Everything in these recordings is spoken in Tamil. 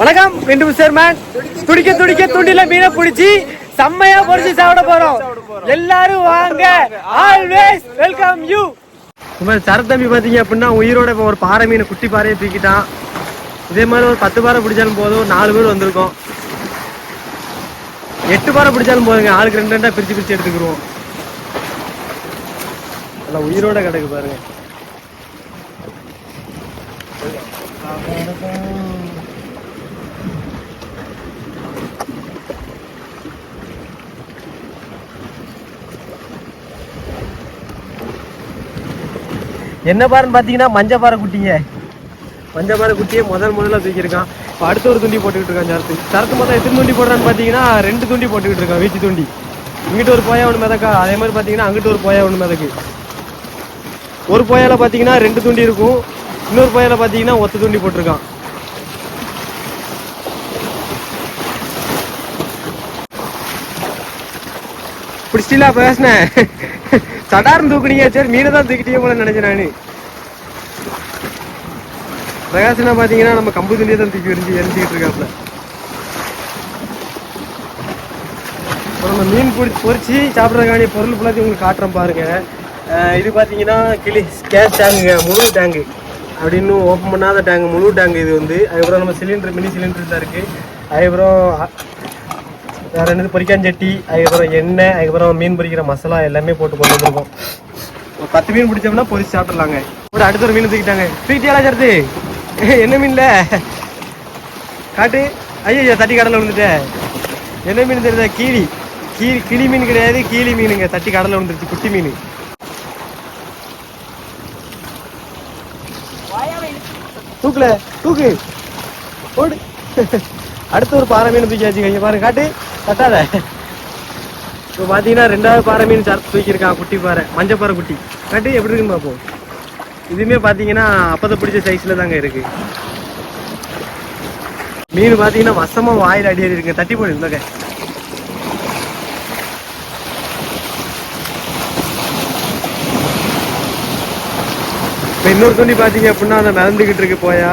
வணக்கம் மீண்டும் சேர்மேன். துடிக்க துடிக்க துண்டில மீனை பிடிச்சி செம்மையா பொறிச்சு சாப்பிட போறோம். எல்லாரும் வாங்க. ஆல்வேஸ் வெல்கம் யூ சும்மா சரத்தம்பி பாத்தீங்க அப்படின்னா உயிரோட இப்போ ஒரு பாறை மீனை குட்டி பாறையை தூக்கிட்டான். இதே மாதிரி ஒரு பத்து பாறை பிடிச்சாலும் போதும். ஒரு நாலு பேர் வந்திருக்கோம். எட்டு பாறை பிடிச்சாலும் போதுங்க. ஆளுக்கு ரெண்டு ரெண்டா பிரிச்சு பிரிச்சு எடுத்துக்கிருவோம் நல்லா உயிரோட கிடக்கு பாருங்க. என்ன பாருன்னு பார்த்தீங்கன்னா மஞ்ச பாறை குட்டிங்க. மஞ்ச பாறை குட்டியே முதல் முதல்ல தூக்கியிருக்கான். இப்போ அடுத்த ஒரு துண்டி போட்டுக்கிட்டு இருக்கான் சரத்து. சரத்து மொத்தம் எத்தனை துண்டி போடுறான்னு பார்த்தீங்கன்னா ரெண்டு துண்டி போட்டுக்கிட்டு இருக்கான் வீச்சு துண்டி. இங்கிட்ட ஒரு போயா ஒன்று மிதக்கா. அதே மாதிரி பார்த்தீங்கன்னா அங்கிட்ட ஒரு போயா ஒன்று மிதக்கு. ஒரு போயால பார்த்தீங்கன்னா ரெண்டு துண்டி இருக்கும். இன்னொரு போயால பார்த்தீங்கன்னா ஒத்த துண்டி போட்டிருக்கான். பிடிச்சிட்டா பேசினேன் சடார்னு தூக்குனீங்க சரி மீனை தான் தூக்கிட்டே போல நினைச்சேன் நானு. பிரகாசனா பாத்தீங்கன்னா நம்ம கம்பு துண்டியை தான் தூக்கி எரிஞ்சு எரிஞ்சுக்கிட்டு இருக்காப்ல இப்போ நம்ம மீன் பிடிச்சி பொறிச்சு சாப்பிட்றதுக்கான பொருள் ஃபுல்லாத்தையும் உங்களுக்கு காட்டுறேன் பாருங்க. இது பார்த்தீங்கன்னா கிளி கேஸ் டேங்குங்க முழு டேங்கு அப்படின்னு ஓப்பன் பண்ணாத டேங்கு முழு டேங்கு இது வந்து. அதுக்கப்புறம் நம்ம சிலிண்டர் மினி சிலிண்டர் தான் இருக்குது அதுக்கப்புறம் வேற என்னது? பொரிக்காஞ்சட்டி அதுக்கப்புறம் எண்ணெய் அதுக்கப்புறம் மீன் பொரிக்கிற மசாலா எல்லாமே போட்டு கொண்டு வந்துருக்கோம். ஒரு பத்து மீன் பிடிச்சோம்னா பொரிச்சு சாப்பிடலாங்க. ஒரு அடுத்த ஒரு மீன் தூக்கிட்டாங்க. தூக்கிட்டியாலா சரத்து. என்ன மீன்ல? காட்டு. ஐயோ தட்டி கடலில் விழுந்துட்டேன் என்ன மீன் தெரியுதா? கீழி கீழி கிளி மீன் கிடையாது கீழி மீனுங்க. தட்டி கடலை விழுந்துருச்சு குட்டி மீன். தூக்குல தூக்கு. ஓடு அடுத்து ஒரு பாறை மீன் தூக்கி வச்சுக்கோங்க பாருங்க காட்டு. கட்டாத இப்போ பார்த்தீங்கன்னா ரெண்டாவது பாறை மீன் சார்த்து தூக்கியிருக்கான் குட்டி பாறை மஞ்சள் பாறை குட்டி. கட்டு எப்படி இருக்குன்னு பார்ப்போம். இதுவுமே பார்த்தீங்கன்னா அப்போதை பிடிச்ச சைஸில் தாங்க இருக்கு. மீன் பார்த்தீங்கன்னா வசமா வாயில் அடி அடி இருக்குங்க தட்டி போயிருந்தாங்க இப்போ இன்னொரு துணி பார்த்தீங்க அப்படின்னா அதை மிதந்துக்கிட்டு இருக்கு போயா.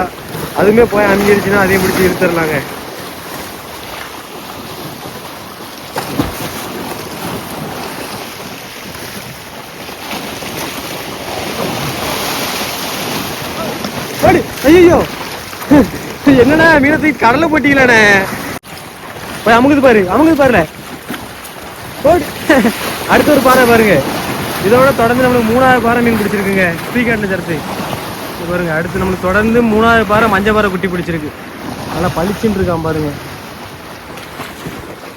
அதுவுமே போய் அமைஞ்சிருச்சுன்னா அதையும் பிடிச்சி இழுத்துடலாங்க. ஐயோ என்னண்ணா மீனை கடலை போட்டீங்களாண்ணே? போய் அமுகுது பாரு அமுகுது பாருல ஓடு அடுத்த ஒரு பாறை பாருங்க. இதோட தொடர்ந்து நம்மளுக்கு மூணாவது பாறை மீன் பிடிச்சிருக்குங்க. ஸ்ரீகாட்டில் சரத்து பாருங்க அடுத்து நம்மளுக்கு தொடர்ந்து மூணாவது பாறை மஞ்சள் பாறை குட்டி பிடிச்சிருக்கு. நல்லா பளிச்சுன்னு இருக்கான் பாருங்க.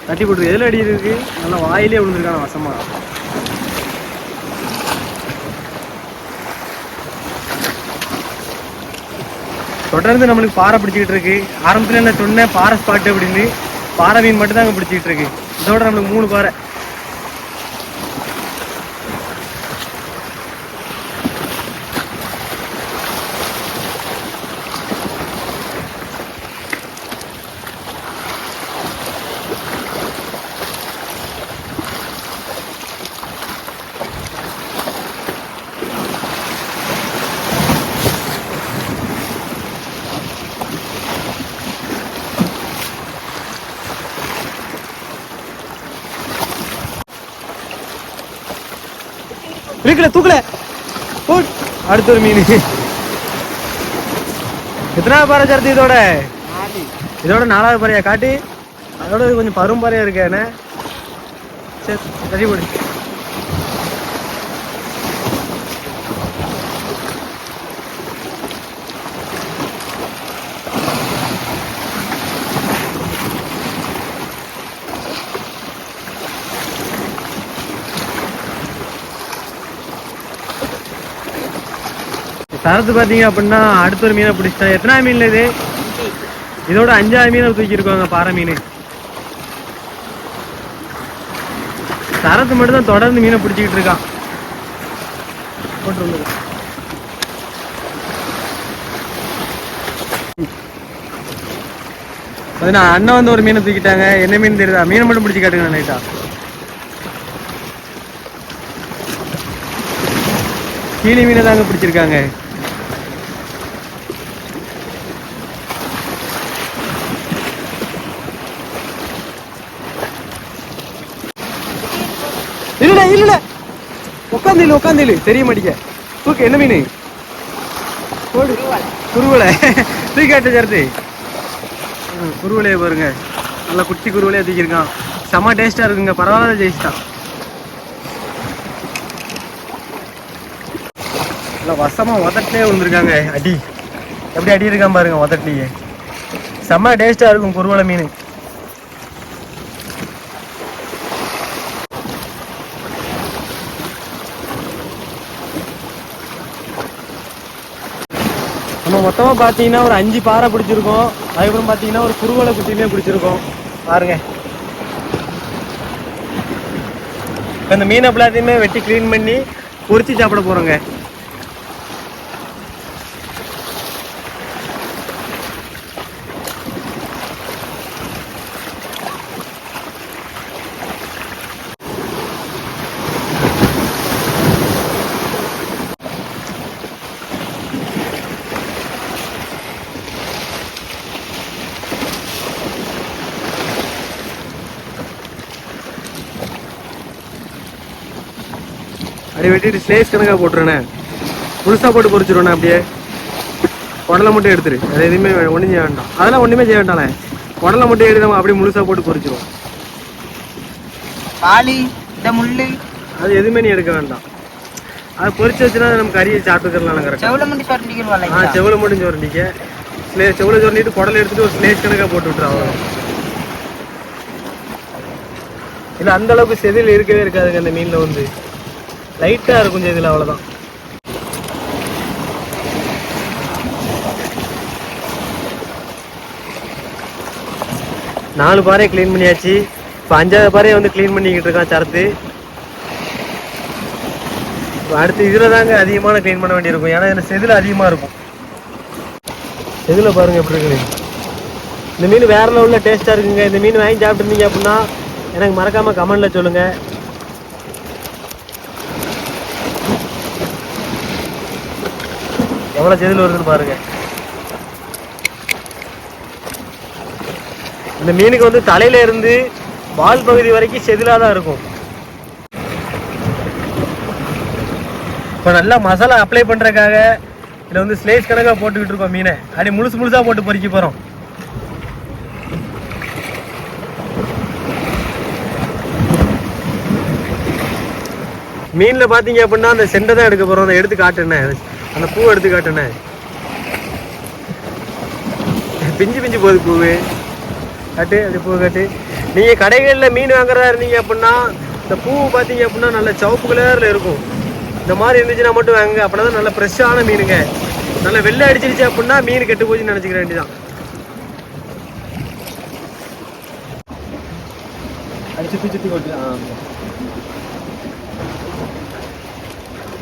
தட்டி போட்டுருக்கு எதில் அடி இருக்கு? நல்லா வாயிலே விழுந்துருக்கான வசமா. தொடர்ந்து நம்மளுக்கு பாறை பிடிச்சிக்கிட்டு இருக்கு. ஆரம்பத்தில் என்ன சொன்னேன் பாறை ஸ்பாட்டு அப்படின்னு. பாறை மீன் மட்டும் தாங்க பிடிச்சிக்கிட்டு இருக்கு. இதோட நம்மளுக்கு மூணு பாறை. தூக்கல போட். அடுத்த ஒரு மீன். எத்தனாவது பாறை சரத்து இதோட? இதோட நாலாவது பாறையா? காட்டி. அதோட கொஞ்சம் பரும் பாறையா இருக்கு என்ன? சரி சரி போடு. சரத்து பார்த்தீங்க அப்படின்னா அடுத்த ஒரு மீனை பிடிச்சிட்டேன் எத்தனாவது மீன்ல இது? இதோட அஞ்சாவது மீனை தூக்கி இருக்காங்க பாறை மீன். சரத்து மட்டும் தான் தொடர்ந்து மீனை பிடிச்சிக்கிட்டு இருக்கான். போட்டு பார்த்தீங்கன்னா அண்ணன் வந்து ஒரு மீனை தூக்கிட்டாங்க. என்ன மீன் தெரியுதா? மீனை மட்டும் பிடிச்சி காட்டுங்க நைட்டா. கீழி மீனை தாங்க பிடிச்சிருக்காங்க. இல்ல இல்ல. உட்காந்து இல்ல உட்காந்து இல்ல தெரிய மாட்டேங்க தூக்கு என்ன மீன்? போடு. குருவலை. தூக்காட்ட சேர்த்து. குருவலையை பாருங்க. நல்லா குட்டி குருவலையா தூக்கியிருக்கான். செம்ம டேஸ்டா இருக்குங்க. பரவாயில்ல ஜெயிச்சிட்டான். நல்லா வசமா உதட்டிலே விழுந்துருக்காங்க. அடி. எப்படி அடி இருக்கான் பாருங்க உதட்டிலேயே செம்ம டேஸ்டா இருக்கும் குருவலை மீன். நம்ம மொத்தமா பாத்தீங்கன்னா ஒரு அஞ்சு பாறை பிடிச்சிருக்கோம். அதுக்கப்புறம் பாத்தீங்கன்னா ஒரு குருவலை குட்டியுமே பிடிச்சிருக்கோம். பாருங்க. இப்ப இந்த மீனை எல்லாத்தையுமே வெட்டி க்ளீன் பண்ணி பொறிச்சு சாப்பிட போறோங்க. அப்படியே வெட்டிட்டு ஸ்லேஸ் கணக்கா போட்டுருண்ணே முழுசா போட்டு பொரிச்சிருவேண்ணே அப்படியே. குடலை மட்டும் எடுத்துரு. அது எதுவுமே ஒன்றும் செய்ய வேண்டாம். அதெல்லாம் ஒன்றுமே செய்ய வேண்டாம்ண்ணே. குடலை மட்டும் எடுத்து நம்ம அப்படியே முழுசா போட்டு பொரிச்சிருவோம் பாலி இந்த முள்ளு. அது எதுவுமே நீ எடுக்க வேண்டாம். அது பொரிச்சு வச்சுனா நம்ம கறியை சாப்பிட்டுக்கலாம் கரெக்டாக செவல முண்டி சாப்பிட்டு ஆ செவலை மட்டும் சொரண்டிக்க. ஸ்லே செவலை சொரண்டிட்டு குடலை எடுத்துட்டு ஒரு ஸ்லேஸ் கணக்கா போட்டு விட்டுரு அவ்வளோ இல்லை அந்த அளவுக்கு செதில் இருக்கவே இருக்காதுங்க அந்த மீனில் வந்து. லைட்டாக இருக்கும் செய்தியில் அவ்வளோதான் நாலு பாறையை க்ளீன் பண்ணியாச்சு. இப்போ அஞ்சாவது பாறையை வந்து க்ளீன் பண்ணிக்கிட்டு இருக்கான் சரத்து. அடுத்து இதில் தாங்க அதிகமான க்ளீன் பண்ண வேண்டியிருக்கும். ஏன்னா எனக்கு செதில் அதிகமாக இருக்கும். செதில் பாருங்கள் எப்படி இருக்குது இந்த மீன் வேற லெவலில் டேஸ்ட்டாக இருக்குங்க. இந்த மீன் வாங்கி சாப்பிட்டுருந்தீங்க அப்படின்னா எனக்கு மறக்காமல் கமெண்டில் சொல்லுங்கள் எவ்வளோ செதில் வருதுன்னு பாருங்க. இந்த மீனுக்கு வந்து தலையில இருந்து வால் பகுதி வரைக்கும் செதிலாக தான் இருக்கும். இப்போ நல்லா மசாலா அப்ளை பண்ணுறக்காக இதில் வந்து ஸ்லேஸ் கணக்காக போட்டுக்கிட்டு இருக்கோம் மீனை. அப்படி முழுசு முழுசாக போட்டு பொறிக்க போகிறோம் மீனில் பார்த்தீங்க அப்படின்னா அந்த செண்டை தான் எடுக்க போகிறோம் அதை எடுத்து காட்டுனே அந்த பூ எடுத்து காட்டுனே. பிஞ்சு பிஞ்சு போகுது பூவு. காட்டு அது பூ காட்டு. நீங்கள் கடைகளில் மீன் வாங்குறதா இருந்தீங்க அப்படின்னா இந்த பூ பார்த்தீங்க அப்படின்னா நல்ல சிவப்பு கலரில் இருக்கும். இந்த மாதிரி இருந்துச்சுன்னா மட்டும் வாங்குங்க. அப்படின்னா தான் நல்ல ஃப்ரெஷ்ஷான மீனுங்க. நல்ல வெள்ளை அடிச்சிருச்சு அப்படின்னா மீன் கெட்டு போச்சுன்னு நினச்சிக்கிறேன் வேண்டியதான் அது சுற்றி சுற்றி கொட்டு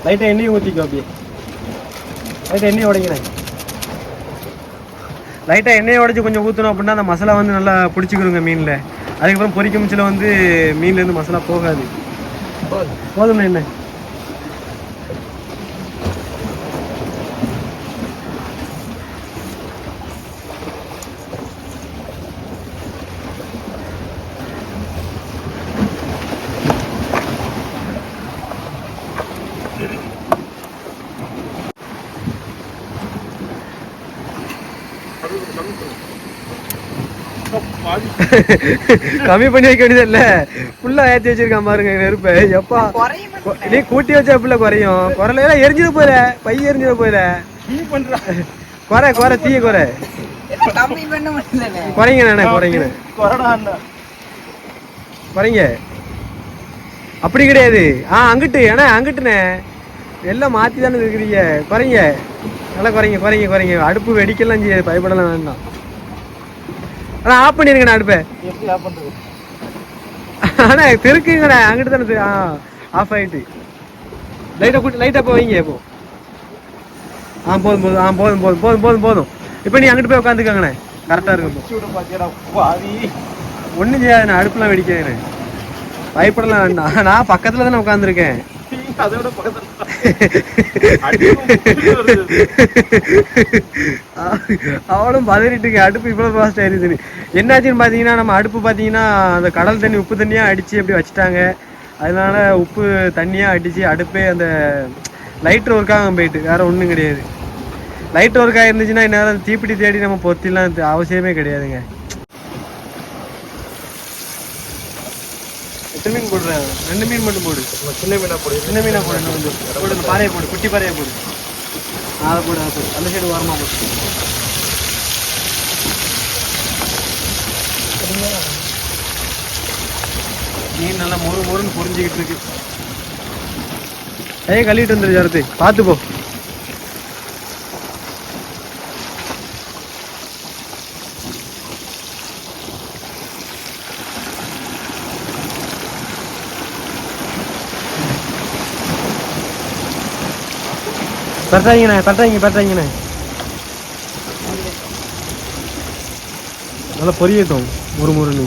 லைட்டாக எண்ணெயும் ஊற்றிக்கோ அப்படியே. லைட்டாக எண்ணெய் உடைக்கிறேன். லைட்டாக எண்ணெயை உடைச்சி கொஞ்சம் ஊற்றணும் அப்படின்னா அந்த மசாலா வந்து நல்லா பிடிச்சிக்கிறோங்க மீனில். அதுக்கப்புறம் பொரிக்க மிச்சில் வந்து மீன்லேருந்து மசாலா போகாது. போதும். என்ன கம்மி பண்ணி வைக்க வேண்டியது இல்ல. ஃபுல்லா ஏத்தி வச்சிருக்கான் பாருங்க நெருப்பை. எப்பா நீ கூட்டி வச்சா புள்ள குறையும்? குறையில எரிஞ்சிட போயில. பை எரிஞ்சிட போயில. குறை குறை தீய குறை. பண்ண முடியல குறைங்க நானே குறைங்க. குறைங்க. அப்படி கிடையாது. ஆ அங்கிட்டு ஏன்னா அங்கிட்டுண்ணே எல்லாம் மாத்தி தானே இருக்கிறீங்க. குறைங்க. நல்லா குறைங்க குறைங்க குறைங்க. அடுப்பு வெடிக்கலாம் பயப்படலாம் வேண்டாம். ஆனா ஆஃப் பண்ணிருங்கண்ணே அடுப்பை. ஆனா திருக்குங்கண்ணே அங்கிட்டு தானே ஆ ஆஃப் ஆயிட்டு. லைட்டா கூட்டி லைட்டா போய் வைங்க இப்போ ஆ போதும் போதும் ஆ போதும் போதும் போதும் போதும் போதும். இப்போ நீ அங்கிட்டு போய் உட்காந்துக்கோங்கண்ணே கரெக்டா இருக்கும். ஒன்றும் செய்யாதுண்ணே அடுப்புலாம் வெடிக்காதுண்ணே பயப்படலாம் நான் பக்கத்துல தானே உட்காந்துருக்கேன் அவளும் பதறிட்டுங்க அடுப்பு இவ்வளோ ஃபாஸ்ட் ஆயிருதுன்னு என்னாச்சுன்னு பார்த்தீங்கன்னா நம்ம அடுப்பு பார்த்தீங்கன்னா அந்த கடல் தண்ணி உப்பு தண்ணியாக அடித்து அப்படி வச்சுட்டாங்க. அதனால உப்பு தண்ணியாக அடித்து அடுப்பே அந்த லைட்ரு ஒர்க்காக போயிட்டு. வேற ஒன்றும் கிடையாது. லைட் ஒர்க் இருந்துச்சுன்னா இந்நேரம் தீப்பிடி தேடி நம்ம பொத்திலாம் அவசியமே கிடையாதுங்க. எத்தனை மீன் போடுறேன் ரெண்டு மீன் மட்டும் போடு. சின்ன மீனாக போடு சின்ன மீனாக போடு. இன்னும் வந்து போடு இந்த பாறையை போடு குட்டி பாறையை போடு. அதை போடு அதை போடு. அந்த சைடு வரமா போடு. மீன் நல்லா மொறு மொறுன்னு பொரிஞ்சுக்கிட்டு இருக்கு. கையை கழுவிட்டு வந்துரு ஜரத்து. பார்த்து போ. பட்டாங்கண்ணே பட்டாங்க பட்டாங்கண்ணே நல்லா பொரியட்டும் முறு முறுன்னு.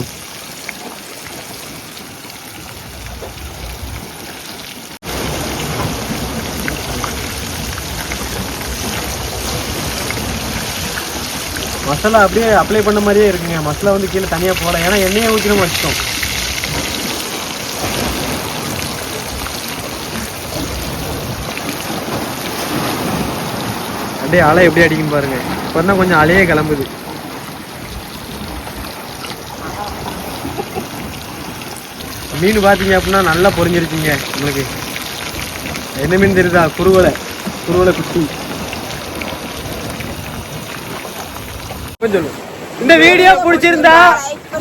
மசாலா அப்படியே அப்ளை பண்ண மாதிரியே இருக்குங்க. மசாலா வந்து கீழே தனியாக போகல ஏன்னா எண்ணெயை ஊற்றினோம் வச்சிட்டோம் அப்படியே அலை எப்படி அடிக்கும் பாருங்க. இப்போ தான் கொஞ்சம் அலையே கிளம்புது. மீன் பார்த்தீங்க அப்படின்னா நல்லா பொரிஞ்சிருச்சுங்க உங்களுக்கு. என்ன மீன் தெரியுதா? குருவலை குருவலை குட்டி. சொல்லு. இந்த வீடியோ பிடிச்சிருந்தா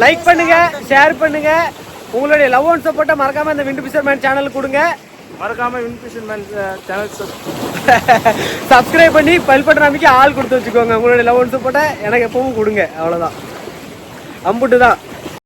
லைக் பண்ணுங்க ஷேர் பண்ணுங்க. உங்களுடைய லவ் அண்ட் சப்போர்ட்டை மறக்காம இந்த விண்டு பிசர்மேன் சேனலுக்கு கொடுங்க. மறக்காம இன்ஃபிஷன் மேன் சேனல் சப்ஸ்கிரைப் பண்ணி பல் பட்டன் அமைக்க ஆள் கொடுத்து வச்சுக்கோங்க. உங்களுடைய லவ் அண்ட் சப்போர்ட்டை எனக்கு எப்பவும் கொடுங்க. அவ்வளோதான் அம்புட்டு தான்.